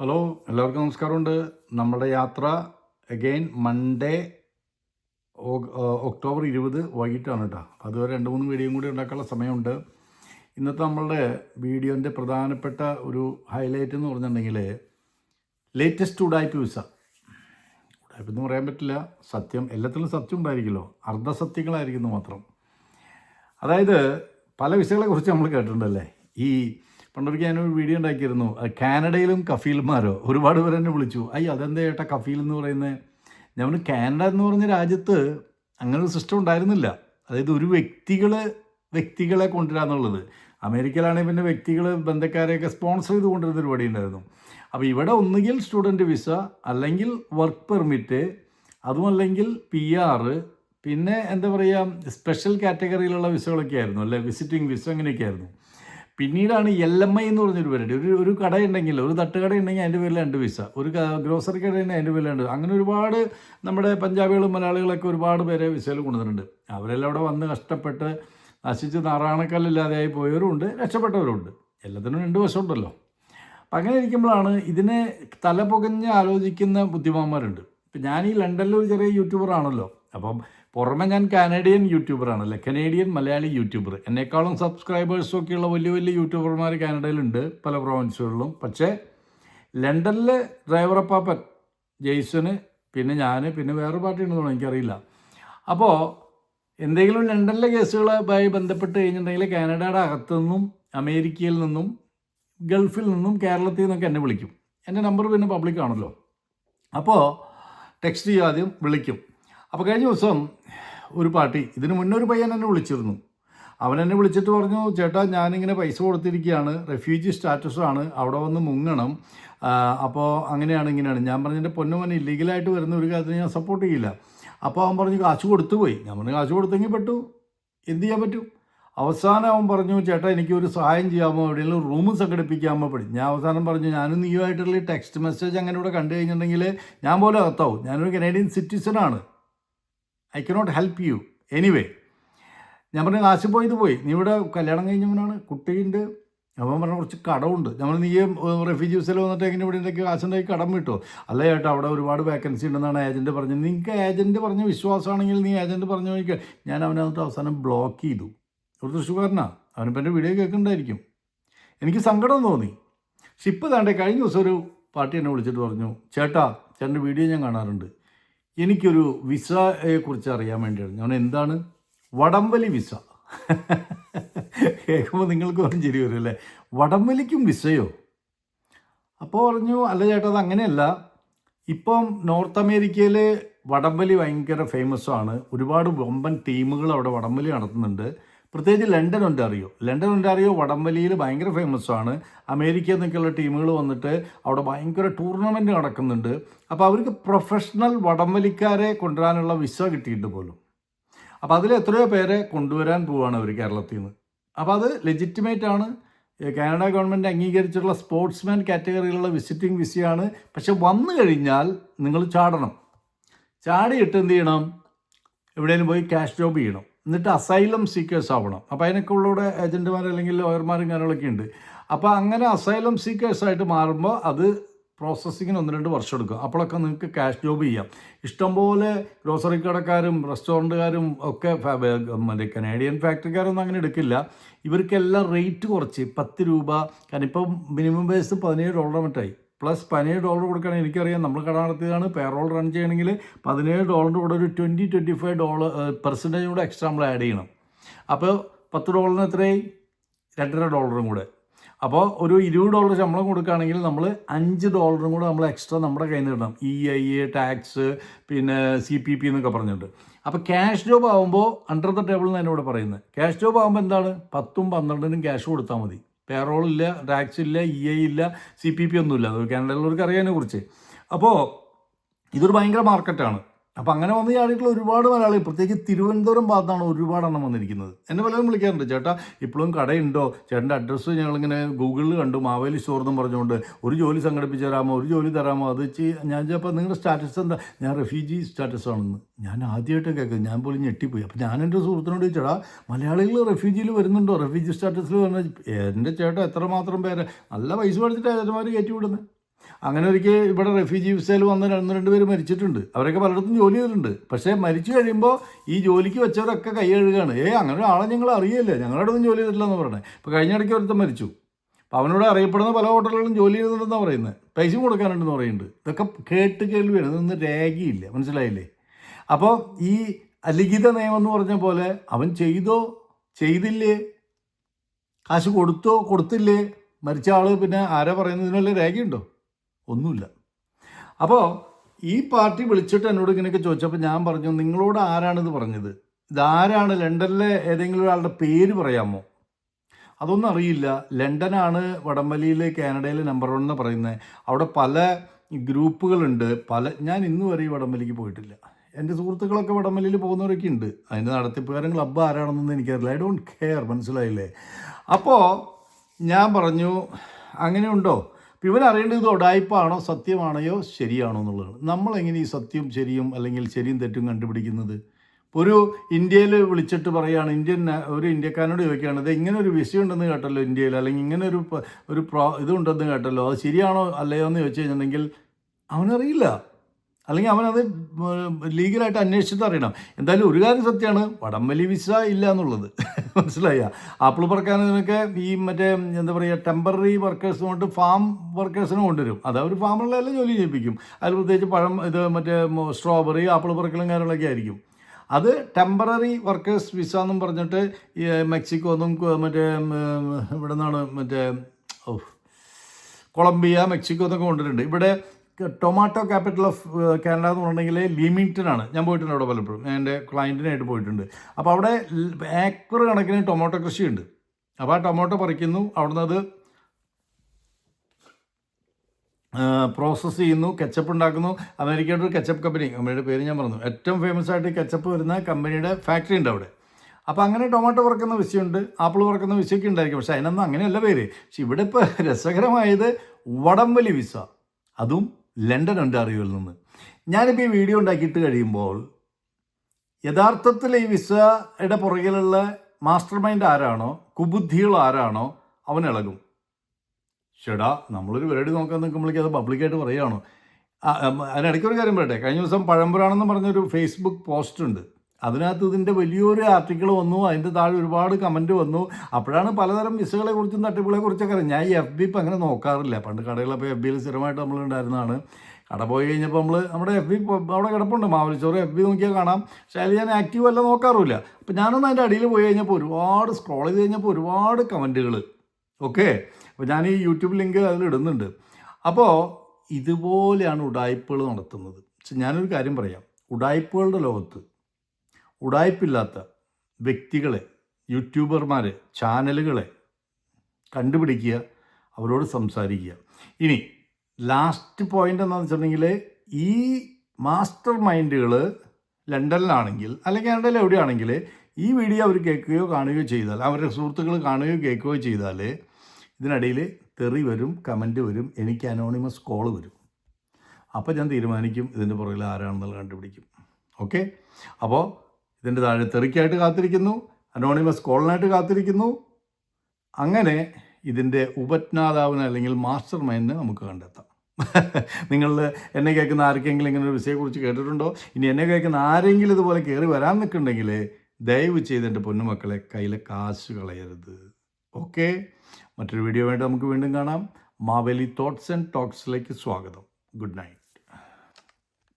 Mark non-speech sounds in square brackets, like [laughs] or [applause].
Hello എല്ലാവർക്കും നമസ്കാരമുണ്ട്. നമ്മുടെ യാത്ര അഗെയിൻ മൺഡേ ഒക്ടോബർ ഇരുപത് വൈകിട്ടാണ് കേട്ടോ അതുവരെ രണ്ട് മൂന്ന് വീഡിയോയും കൂടി ഉണ്ടാക്കാനുള്ള സമയമുണ്ട്. ഇന്നത്തെ നമ്മളുടെ വീഡിയോന്റെ പ്രധാനപ്പെട്ട ഒരു ഹൈലൈറ്റ് എന്ന് പറഞ്ഞിട്ടുണ്ടെങ്കിൽ ലേറ്റസ്റ്റ് ഉടായ്പ വിസ ഉടായ്പ എന്ന് പറയാൻ പറ്റില്ല. സത്യം എല്ലാത്തിലും സത്യം ഉണ്ടായിരിക്കുമല്ലോ. അർദ്ധസത്യങ്ങളായിരിക്കുന്നു മാത്രം. അതായത് പല വിസകളെ കുറിച്ച് നമ്മൾ കേട്ടിട്ടുണ്ടല്ലേ? ഈ പണ്ടൊരിക്കൽ ഞാനൊരു വീഡിയോ ഉണ്ടാക്കിയിരുന്നു. കാനഡയിലും കഫീൽമാരോ ഒരുപാട് പേര് എന്നെ വിളിച്ചു. അയ്യ അതെന്താ ചേട്ടാ കഫീൽ എന്ന് പറയുന്നത് ഞാൻ കാനഡ എന്ന് പറഞ്ഞ രാജ്യത്ത് അങ്ങനെ ഒരു സിസ്റ്റം ഉണ്ടായിരുന്നില്ല. അതായത് ഒരു വ്യക്തികൾ വ്യക്തികളെ കൊണ്ടുവരാന്നുള്ളത് അമേരിക്കയിലാണെങ്കിൽ പിന്നെ വ്യക്തികൾ ബന്ധക്കാരെയൊക്കെ സ്പോൺസർ ചെയ്ത് കൊണ്ടുവരുന്ന പരിപാടി ഉണ്ടായിരുന്നു. അപ്പോൾ ഇവിടെ ഒന്നുകിൽ സ്റ്റുഡന്റ് വിസ അല്ലെങ്കിൽ വർക്ക് പെർമിറ്റ് അതുമല്ലെങ്കിൽ പി ആർ പിന്നെ എന്താ പറയുക സ്പെഷ്യൽ കാറ്റഗറിയിലുള്ള വിസകളൊക്കെ ആയിരുന്നു അല്ലെ വിസിറ്റിംഗ് വിസ അങ്ങനെയൊക്കെ ആയിരുന്നു പിന്നീടാണ് എൽ എം ഐ എന്ന് പറഞ്ഞൊരു പരിപാടി ഒരു ഒരു കടയുണ്ടെങ്കിൽ ഒരു തട്ടുകട ഉണ്ടെങ്കിൽ അതിന്റെ പേരിൽ രണ്ട് പൈസ. ഒരു ഗ്രോസറി കട ഉണ്ടെങ്കിൽ അതിന്റെ പേരിൽ രണ്ട് അങ്ങനെ ഒരുപാട് നമ്മുടെ പഞ്ചാബികളും മലയാളികളൊക്കെ ഒരുപാട് പേരെ വിസയിൽ കൊണ്ടുവന്നിട്ടുണ്ട്. അവരെല്ലാം അവിടെ വന്ന് കഷ്ടപ്പെട്ട് നശിച്ച് നാറാണക്കല്ലില്ലാതെയായി പോയവരുമുണ്ട് രക്ഷപ്പെട്ടവരുമുണ്ട് എല്ലാത്തിനും രണ്ട് വശമുണ്ടല്ലോ. അപ്പം അങ്ങനെ ഇരിക്കുമ്പോഴാണ് ഇതിനെ തല പുകഞ്ഞ് ആലോചിക്കുന്ന ബുദ്ധിമാന്മാരുണ്ട്. ഇപ്പം ഞാൻ ഈ ലണ്ടനിൽ ഒരു ചെറിയ യൂട്യൂബർ ആണല്ലോ. അപ്പം പുറമെ ഞാൻ കാനഡിയൻ യൂട്യൂബർ അല്ലേ? കനേഡിയൻ മലയാളി യൂട്യൂബർ എന്നെക്കാളും സബ്സ്ക്രൈബേഴ്സും ഒക്കെയുള്ള വലിയ വലിയ യൂട്യൂബർമാർ കാനഡയിലുണ്ട് പല പ്രൊവിൻസുകളിലും പക്ഷേ ലണ്ടനിലെ ഡ്രൈവർ അപ്പാപ്പൻ ജെയ്സന് പിന്നെ ഞാൻ പിന്നെ വേറെ പാർട്ടി ഉണ്ടോ എനിക്കറിയില്ല. അപ്പോൾ എന്തെങ്കിലും ലണ്ടനിലെ കേസുകളുമായി ബന്ധപ്പെട്ട് കഴിഞ്ഞിട്ടുണ്ടെങ്കിൽ കാനഡയുടെ അകത്തു നിന്നും അമേരിക്കയിൽ നിന്നും ഗൾഫിൽ നിന്നും കേരളത്തിൽ നിന്നൊക്കെ എന്നെ വിളിക്കും. എന്റെ നമ്പർ പിന്നെ പബ്ലിക് ആണല്ലോ. അപ്പോൾ ടെക്സ്റ്റ് ആദ്യം വിളിക്കും. അപ്പോൾ കഴിഞ്ഞ ദിവസം ഒരു പാർട്ടി ഇതിന് മുന്നേ ഒരു പയ്യൻ എന്നെ വിളിച്ചിരുന്നു. അവൻ എന്നെ വിളിച്ചിട്ട് പറഞ്ഞു ചേട്ടാ ഞാനിങ്ങനെ പൈസ കൊടുത്തിരിക്കുകയാണ് റെഫ്യൂജി സ്റ്റാറ്റസാണ് അവിടെ വന്ന് മുങ്ങണം. അപ്പോൾ അങ്ങനെയാണ് ഇങ്ങനെയാണ്. ഞാൻ പറഞ്ഞു എന്റെ പൊന്നുമോൻ ഇല്ലീഗലായിട്ട് വരുന്ന ഒരു കാര്യത്തിന് ഞാൻ സപ്പോർട്ട് ചെയ്യില്ല. അപ്പോൾ അവൻ പറഞ്ഞു കാശ് കൊടുത്തു പോയി. ഞാൻ പറഞ്ഞു കാശ് കൊടുത്തെങ്കിൽ പെട്ടു. എന്ത് ചെയ്യാൻ പറ്റും? അവസാനം അവൻ പറഞ്ഞു ചേട്ടാ എനിക്ക് ഒരു സഹായം ചെയ്യാമോ? എവിടെയെങ്കിലും റൂം സംഘടിപ്പിക്കാമോ പഠി ഞാൻ അവസാനം പറഞ്ഞു ഞാനും നീയുമായിട്ടുള്ള ടെക്സ്റ്റ് മെസ്സേജ് അങ്ങനെ ഇവിടെ കണ്ടു കഴിഞ്ഞിട്ടുണ്ടെങ്കിൽ ഞാൻ പോലെ അകത്താവും. ഞാനൊരു Canadian സിറ്റിസണാണ് I cannot help you anyway ഞാൻ പറഞ്ഞു കാശ് പോയത് പോയി. നീ ഇവിടെ കല്യാണം കഴിഞ്ഞവനാണ് കുട്ടിയുണ്ട്. അവൻ പറഞ്ഞ കുറച്ച് കടമുണ്ട് നമ്മൾ നീ റെഫ്യൂജീസിൽ വന്നിട്ട് എങ്ങനെ ഇവിടെ ഉണ്ടെങ്കിൽ കാശുണ്ടാക്കി കടം വിട്ടോ? അല്ല ചേട്ടാ അവിടെ ഒരുപാട് വേക്കൻസി ഉണ്ടെന്നാണ് ഏജന്റ് പറഞ്ഞത്. നിങ്ങൾക്ക് ഏജന്റ് പറഞ്ഞ വിശ്വാസമാണെങ്കിൽ നീ ഏജന്റ് പറഞ്ഞു നോക്കിയാൽ ഞാൻ അവനെ എന്നിട്ട് അവസാനം ബ്ലോക്ക് ചെയ്തു. ഒരു തൃശ്ശൂക്കാരനാ അവനിപ്പോൾ എന്റെ വീഡിയോ കേൾക്കുന്നുണ്ടായിരിക്കും. എനിക്ക് സങ്കടം തോന്നി. ഇപ്പോൾ താണ്ടെ കഴിഞ്ഞ ദിവസം ഒരു പാർട്ടി എന്നെ വിളിച്ചിട്ട് പറഞ്ഞു ചേട്ടാ ചേട്ടന്റെ വീഡിയോ ഞാൻ കാണാറുണ്ട്. എനിക്കൊരു വിസയെ കുറിച്ച് അറിയാൻ വേണ്ടിയാണ് ഞാൻ എന്താണ്? വടംവലി വിസ. കേൾക്കുമ്പോൾ നിങ്ങൾക്ക് പറഞ്ഞു ശരി വരും അല്ലേ? വടംവലിക്കും വിസയോ? അപ്പോൾ പറഞ്ഞു അല്ല ചേട്ടാ അത് അങ്ങനെയല്ല. ഇപ്പം നോർത്ത് അമേരിക്കയിൽ വടംവലി ഭയങ്കര ഫേമസ് ആണ്. ഒരുപാട് വമ്പൻ ടീമുകൾ അവിടെ വടംവലി നടത്തുന്നുണ്ട്. പ്രത്യേകിച്ച് ലണ്ടൻ ഒന്റാറിയോ ലണ്ടൻ ഒന്റാറിയോ വടംവലിയിൽ ഭയങ്കര ഫേമസ് ആണ്. അമേരിക്കയിൽ നിന്നൊക്കെയുള്ള ടീമുകൾ വന്നിട്ട് അവിടെ ഭയങ്കര ടൂർണമെന്റ് നടക്കുന്നുണ്ട്. അപ്പോൾ അവർക്ക് പ്രൊഫഷണൽ വടംവലിക്കാരെ കൊണ്ടുവരാനുള്ള വിസ കിട്ടിയിട്ടുണ്ട് പോലും. അപ്പോൾ അതിൽ എത്രയോ പേരെ കൊണ്ടുവരാൻ പോവുകയാണ് അവർ കേരളത്തിൽ നിന്ന്. അപ്പോൾ അത് ലെജിറ്റിമേറ്റ് ആണ്. കാനഡ ഗവൺമെന്റ് അംഗീകരിച്ചിട്ടുള്ള സ്പോർട്സ്മാൻ കാറ്റഗറിയിലുള്ള വിസിറ്റിംഗ് വിസയാണ് പക്ഷെ വന്നു കഴിഞ്ഞാൽ നിങ്ങൾ ചാടണം. ചാടിയിട്ട് എന്ത് ചെയ്യണം? എവിടെയെങ്കിലും പോയി ക്യാഷ് ജോബ് ചെയ്യണം. എന്നിട്ട് അസൈലം സീക്കേഴ്സ് ആവണം. അപ്പോൾ അതിനൊക്കെ ഉള്ളൂടെ ഏജന്റുമാർ അല്ലെങ്കിൽ ലോയർമാരും കാര്യങ്ങളൊക്കെ ഉണ്ട്. അപ്പോൾ അങ്ങനെ അസൈലം സീക്കേഴ്സായിട്ട് മാറുമ്പോൾ അത് പ്രോസസ്സിങ്ങിന് ഒന്ന് രണ്ട് വർഷം എടുക്കും. അപ്പോഴൊക്കെ നിങ്ങൾക്ക് ക്യാഷ് ജോബ് ചെയ്യാം. ഇഷ്ടംപോലെ ഗ്രോസറി കടക്കാരും റെസ്റ്റോറന്റുകാരും ഒക്കെ മറ്റേ കനേഡിയൻ ഫാക്ടറിക്കാരൊന്നും അങ്ങനെ എടുക്കില്ല. ഇവർക്കെല്ലാം റേറ്റ് കുറച്ച്. പത്ത് രൂപ. കാരണം ഇപ്പം മിനിമം ബേസ് പതിനേഴ് ഡോളർ മറ്റായി പ്ലസ് പതിനേഴ് ഡോളർ കൊടുക്കുകയാണെങ്കിൽ എനിക്കറിയാം നമ്മൾ കട പേറോൾ റൺ ചെയ്യണമെങ്കിൽ പതിനേഴ് ഡോളറിന്റെ കൂടെ ഒരു twenty twenty five dollar percentage കൂടെ എക്സ്ട്രാ നമ്മൾ ആഡ് ചെയ്യണം. അപ്പോൾ പത്ത് ഡോളറിന് എത്രയായി? രണ്ടര ഡോളറും കൂടെ. അപ്പോൾ ഒരു ഇരുപത് ഡോളർ ശമ്പളം കൊടുക്കുകയാണെങ്കിൽ നമ്മൾ അഞ്ച് ഡോളറും കൂടെ നമ്മൾ എക്സ്ട്രാ നമ്മുടെ കയ്യിൽ നിന്ന് ഇടണം. ഇ ഐ എ ടാക്സ് പിന്നെ സി പി പി എന്നൊക്കെ പറഞ്ഞിട്ട്. അപ്പോൾ ക്യാഷ് ജോബ് ആകുമ്പോൾ അണ്ടർ ദ ടേബിൾ എന്നാണ് ഇവിടെ പറയുന്നത്. ക്യാഷ് ജോബ് ആകുമ്പോൾ എന്താണ്? പത്തും പന്ത്രണ്ടിനും ക്യാഷ് കൊടുത്താൽ മതി. പേറോൾ ഇല്ല ടാക്സ് ഇല്ല ഇ ഐ ഇല്ല സി പി പി ഒന്നുമില്ല. അത് കാനഡയിലുള്ളവർക്ക് അറിയാനെ കുറിച്ച് അപ്പോൾ ഇതൊരു ഭയങ്കര മാർക്കറ്റാണ് അപ്പോൾ അങ്ങനെ വന്ന് ചാടിയിട്ടുള്ള ഒരുപാട് മലയാളി പ്രത്യേകിച്ച് തിരുവനന്തപുരം ഭാഗത്താണ് ഒരുപാട് എണ്ണം വന്നിരിക്കുന്നത്. എന്നെ പലരും വിളിക്കാറുണ്ട് ചേട്ടാ ഇപ്പോഴും കടയുണ്ടോ? ചേട്ടന്റെ അഡ്രസ്സ് ഞങ്ങളിങ്ങനെ ഗൂഗിളിൽ കണ്ടു മാവേലി സ്റ്റോർ എന്നും പറഞ്ഞുകൊണ്ട് ഒരു ജോലി സംഘടിപ്പിച്ച് തരാമോ ഒരു ജോലി തരാമോ? അത് ഞാൻ ചിലപ്പോൾ നിങ്ങളുടെ സ്റ്റാറ്റസ് എന്താ? ഞാൻ റെഫ്യൂജി സ്റ്റാറ്റസ് ആണെന്ന്. ഞാൻ ആദ്യമായിട്ട് കേൾക്കുന്നത് ഞാൻ പോലും ഞെട്ടിപ്പോയി. അപ്പോൾ ഞാൻ എന്റെ സുഹൃത്തിനോട് ചോദിച്ചടാ മലയാളികൾ റെഫ്യൂജിയിൽ വരുന്നുണ്ടോ? റെഫ്യൂജി സ്റ്റാറ്റസിൽ വരുന്ന എന്റെ ചേട്ടാ എത്രമാത്രം പേര്? നല്ല പൈസ പഠിച്ചിട്ടാണ് ചേട്ടന്മാർ കയറ്റി വിടുന്നത് അങ്ങനെ ഒരിക്കൽ ഇവിടെ റെഫ്യൂജി വിസയിൽ വന്ന രണ്ട് രണ്ട് പേര് മരിച്ചിട്ടുണ്ട്. അവരൊക്കെ പലയിടത്തും ജോലി ചെയ്തിട്ടുണ്ട്. പക്ഷേ മരിച്ചു കഴിയുമ്പോൾ ഈ ജോലിക്ക് വെച്ചവരൊക്കെ കൈ ഏ അങ്ങനെ ഒരാളെ ഞങ്ങൾ അറിയില്ല ഞങ്ങളുടെ ഒന്നും ജോലി ചെയ്തിട്ടില്ല എന്ന് പറയണേ ഇപ്പോൾ കഴിഞ്ഞ ഇടയ്ക്ക് ഒരുത്തം മരിച്ചു. അപ്പോൾ അവനോട് അറിയപ്പെടുന്ന പല ഹോട്ടലുകളിലും ജോലി ചെയ്യുന്നുണ്ടെന്നാണ് പറയുന്നത്. പൈസയും കൊടുക്കാനുണ്ടെന്ന് പറയുന്നുണ്ട്. ഇതൊക്കെ കേട്ട് കേൾവിയാണ് ഇതൊന്നും രേഖയില്ല. മനസ്സിലായില്ലേ? അപ്പോൾ ഈ അലിഖിത നിയമം എന്ന് പറഞ്ഞ പോലെ അവൻ ചെയ്തോ ചെയ്തില്ലേ? കാശ് കൊടുത്തോ കൊടുത്തില്ലേ? മരിച്ച ആൾ പിന്നെ ആരാ പറയുന്നതിനുള്ള രേഖയുണ്ടോ? ഒന്നുമില്ല. അപ്പോൾ ഈ പാർട്ടി വിളിച്ചിട്ട് എന്നോട് ഇങ്ങനെയൊക്കെ ചോദിച്ചപ്പോൾ ഞാൻ പറഞ്ഞു നിങ്ങളോട് ആരാണിത് പറഞ്ഞത്? ഇതാരാണ് ലണ്ടനിലെ ഏതെങ്കിലും ഒരാളുടെ പേര് പറയാമോ? അതൊന്നും അറിയില്ല. ലണ്ടനാണ് വടംവലിയിൽ കാനഡയിൽ നമ്പർ വൺ എന്ന് പറയുന്നത് അവിടെ പല ഗ്രൂപ്പുകളുണ്ട്. പല ഞാൻ ഇന്ന് വരെ ഈ വടംവലിക്ക് പോയിട്ടില്ല. എന്റെ സുഹൃത്തുക്കളൊക്കെ വടംവലിയിൽ പോകുന്നവരൊക്കെ ഉണ്ട്. അതിന്റെ നടത്തിപ്പുകാരൻ ക്ലബ്ബ് ആരാണെന്നൊന്നും എനിക്കറിയില്ല. I don't care. മനസ്സിലായില്ലേ? അപ്പോൾ ഞാൻ പറഞ്ഞു അങ്ങനെയുണ്ടോ? അപ്പോൾ ഇവൻ അറിയേണ്ടത് ഇത് ഒടായ്പാണോ സത്യമാണോ ശരിയാണോ എന്നുള്ളതാണ്. നമ്മളെങ്ങനെ ഈ സത്യം ശരിയും അല്ലെങ്കിൽ ശരിയും തെറ്റും കണ്ടുപിടിക്കുന്നത്? ഒരു ഇന്ത്യയിൽ വിളിച്ചിട്ട് പറയുകയാണ് ഇന്ത്യൻ ഒരു ഇന്ത്യക്കാരനോട് ചോദിക്കുകയാണ് ഇത് ഇങ്ങനെ ഒരു വിഷയം ഉണ്ടെന്ന് കേട്ടല്ലോ ഇന്ത്യയിൽ അല്ലെങ്കിൽ ഇങ്ങനെ ഒരു ഒരു പ്രോ ഇതുണ്ടെന്ന് കേട്ടല്ലോ അത് ശരിയാണോ അല്ലയോ എന്ന് ചോദിച്ചു കഴിഞ്ഞിട്ടുണ്ടെങ്കിൽ അവനറിയില്ല. അല്ലെങ്കിൽ അവനത് ലീഗലായിട്ട് അന്വേഷിച്ചിട്ട് അറിയണം. എന്തായാലും ഒരു കാര്യം സത്യമാണ് വടംവലി വിസ ഇല്ല എന്നുള്ളത്. [laughs] മനസ്സിലായ? ആപ്പിൾ പറക്കാനൊക്കെ ഈ മറ്റേ എന്താ പറയുക ടെമ്പററി വർക്കേഴ്സ് കൊണ്ട് ഫാം വർക്കേഴ്സിനെ കൊണ്ടുവരും. അത് അവർ ഫാമിലെല്ലാം ജോലി ചെയ്യിപ്പിക്കും. അതിൽ പ്രത്യേകിച്ച് പഴം ഇത് മറ്റേ സ്ട്രോബെറി ആപ്പിൾ പറക്കലും കാര്യങ്ങളൊക്കെ ആയിരിക്കും. അത് ടെമ്പററി വർക്കേഴ്സ് വിസ എന്നും പറഞ്ഞിട്ട് ഈ മെക്സിക്കോ ഒന്നും മറ്റേ ഇവിടെ നിന്നാണ് മറ്റേ കൊളംബിയ മെക്സിക്കോ എന്നൊക്കെ കൊണ്ടുവരുന്നുണ്ട്. ഇവിടെ ടൊമാറ്റോ ക്യാപിറ്റൽ ഓഫ് കാനഡ എന്ന് പറഞ്ഞിട്ടുണ്ടെങ്കിൽ ആണ്. ഞാൻ പോയിട്ടുണ്ട് അവിടെ പലപ്പോഴും. എന്റെ ക്ലയന്റിനായിട്ട് പോയിട്ടുണ്ട്. അപ്പോൾ അവിടെ ഏക്കർ കണക്കിന് ടൊമാറ്റോ കൃഷിയുണ്ട്. അപ്പോൾ ആ ടൊമാറ്റോ പറിക്കുന്നു. അവിടുന്ന് അത് പ്രോസസ്സ് ചെയ്യുന്നു കെച്ചപ്പ് ഉണ്ടാക്കുന്നു. അമേരിക്കയുടെ ഒരു കെച്ചപ്പ് കമ്പനി കമ്പനിയുടെ പേര് ഞാൻ പറഞ്ഞു ഏറ്റവും ഫേമസ് ആയിട്ട് കെച്ചപ്പ് വരുന്ന കമ്പനിയുടെ ഫാക്ടറി ഉണ്ട് അവിടെ. അപ്പോൾ അങ്ങനെ ടൊമാറ്റോ വറക്കുന്ന വിഷയമുണ്ട് ആപ്പിൾ വറക്കുന്ന വിഷയമൊക്കെ ഉണ്ടായിരിക്കും. പക്ഷേ അതിനൊന്നും അങ്ങനെയല്ല പേര്. പക്ഷെ ഇവിടെ ഇപ്പോൾ രസകരമായത് വടംവലി വിസ. അതും ലണ്ടൻ ഒണ്ടാറിയോയിൽ നിന്ന്. ഞാനിപ്പോൾ ഈ വീഡിയോ ഉണ്ടാക്കിയിട്ട് കഴിയുമ്പോൾ യഥാർത്ഥത്തിൽ ഈ വിസയുടെ പുറകിലുള്ള മാസ്റ്റർ മൈൻഡ് ആരാണോ കുബുദ്ധികൾ ആരാണോ അവൻ ഇളകും. ചേടാ നമ്മളൊരു പരിപാടി നോക്കാൻ നിൽക്കുമ്പോഴേക്കും അത് പബ്ലിക്കായിട്ട് പറയുകയാണോ? അതിനിടയ്ക്ക് ഒരു കാര്യം പറയട്ടെ. കഴിഞ്ഞ ദിവസം പഴമ്പുരാണെന്ന് പറഞ്ഞൊരു ഫേസ്ബുക്ക് പോസ്റ്റ് ഉണ്ട്. അതിനകത്ത് ഇതിന്റെ വലിയൊരു ആർട്ടിക്കിൾ വന്നു അതിന്റെ താഴെ ഒരുപാട് കമന്റ് വന്നു. അപ്പോഴാണ് പലതരം വിസകളെക്കുറിച്ചും കുറിച്ചും തട്ടിപ്പുകളെ കുറിച്ചൊക്കെ അറിയാം ഞാൻ ഈ എഫ് ബി ഇപ്പം അങ്ങനെ നോക്കാറില്ല. പണ്ട് കടകളപ്പോൾ എഫ് ബിയിൽ സ്ഥിരമായിട്ട് നമ്മളുണ്ടായിരുന്നതാണ് കട പോയി കഴിഞ്ഞപ്പോൾ നമ്മൾ നമ്മുടെ എഫ് ബി അവിടെ കിടപ്പുണ്ട്. മാവലിച്ചോറ് എഫ് ബി നോക്കിയാൽ കാണാം. പക്ഷേ അതിൽ ഞാൻ ആക്റ്റീവ് അല്ല നോക്കാറുമില്ല. അപ്പോൾ ഞാനൊന്ന് അതിന്റെ അടിയിൽ പോയി കഴിഞ്ഞപ്പോൾ ഒരുപാട് സ്ക്രോൾ ചെയ്ത് കഴിഞ്ഞപ്പോൾ ഒരുപാട് കമന്റുകൾ ഓക്കെ അപ്പോൾ ഞാൻ ഈ യൂട്യൂബ് ലിങ്ക് അതിൽ ഇടുന്നുണ്ട്. അപ്പോൾ ഇതുപോലെയാണ് ഉടായ്പകൾ നടത്തുന്നത്. പക്ഷെ ഞാനൊരു കാര്യം പറയാം. ഉടായ്പകളുടെ ലോകത്ത് ഉടായ്പില്ലാത്ത വ്യക്തികളെ യൂട്യൂബർമാരെ ചാനലുകളെ കണ്ടുപിടിക്കുക അവരോട് സംസാരിക്കുക. ഇനി ലാസ്റ്റ് പോയിന്റ് എന്താണെന്ന് വെച്ചിട്ടുണ്ടെങ്കിൽ ഈ മാസ്റ്റർ മൈൻഡുകൾ ലണ്ടനിലാണെങ്കിൽ അല്ലെങ്കിൽ കാനഡയിൽ എവിടെയാണെങ്കിൽ ഈ വീഡിയോ അവർ കേൾക്കുകയോ കാണുകയോ ചെയ്താൽ അവരുടെ സുഹൃത്തുക്കൾ കാണുകയോ കേൾക്കുകയോ ചെയ്താൽ ഇതിനിടയിൽ തെറി വരും കമന്റ് വരും എനിക്ക് അനോണിമസ് കോൾ വരും. അപ്പോൾ ഞാൻ തീരുമാനിക്കും ഇതിന്റെ പുറകിൽ ആരാണെന്നുള്ളത് കണ്ടുപിടിക്കും. ഓക്കെ അപ്പോൾ ഇതിന്റെ താഴെ തെറിക്കായിട്ട് കാത്തിരിക്കുന്നു അനോണിമസ് കോളിനായിട്ട് കാത്തിരിക്കുന്നു. അങ്ങനെ ഇതിന്റെ ഉപജ്ഞാതാവിനെ അല്ലെങ്കിൽ മാസ്റ്റർ മൈൻഡിനെ നമുക്ക് കണ്ടെത്താം. [laughs] നിങ്ങൾ എന്നെ കേൾക്കുന്ന ആർക്കെങ്കിലും ഇങ്ങനെ ഒരു വിഷയത്തെക്കുറിച്ച് കേട്ടിട്ടുണ്ടോ? ഇനി എന്നെ കേൾക്കുന്ന ആരെങ്കിലും ഇതുപോലെ കയറി വരാൻ നിൽക്കുന്നുണ്ടെങ്കിൽ ദയവ് ചെയ്ത് എന്റെ പൊന്നുമക്കളെ കയ്യിലെ കാശ് കളയരുത്. ഓക്കെ? മറ്റൊരു വീഡിയോ വേണ്ടി നമുക്ക് വീണ്ടും കാണാം. മാവേലി തോട്ട്സ് ആൻഡ് ടോക്സിലേക്ക് സ്വാഗതം. Good night